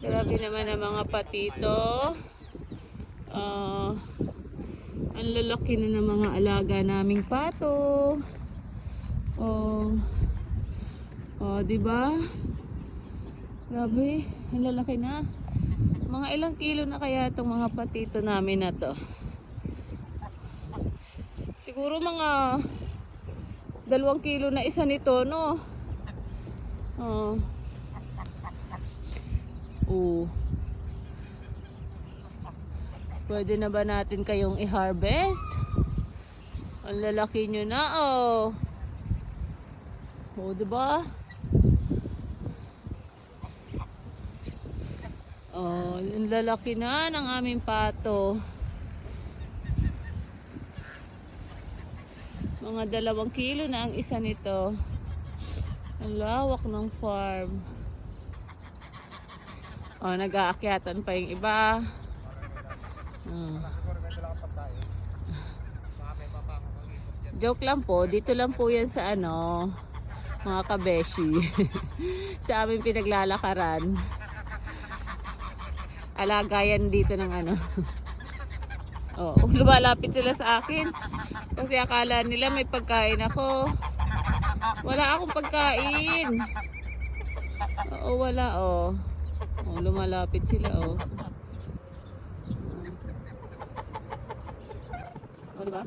Grabe naman ang mga patito. Ah, ang lalaki na ng mga alaga naming pato. Oh. Oh, 'di ba? Grabe, ang lalaki na. Mga ilang kilo na kaya itong mga patito namin na to. Siguro mga dalawang kilo na isa nito, no? Oh. Oo. Pwede na ba natin kayong i-harvest? Ang lalaki nyo na, oh. Oh, diba? Oh, ang lalaki na ng aming pato. Mga dalawang kilo na ang isa nito. Ang lawak ng farm. Oh, nag-aakyatan pa yung iba. Oh. Joke lang po, dito lang po yan sa ano, mga kabeshi. sa aming pinaglalakaran. Alagayan dito ng ano. Oh, lumalapit sila sa akin. Kasi akala nila may pagkain ako. Wala akong pagkain. Oo, wala oh. Oh, lumalapit sila oh. Oh, diba?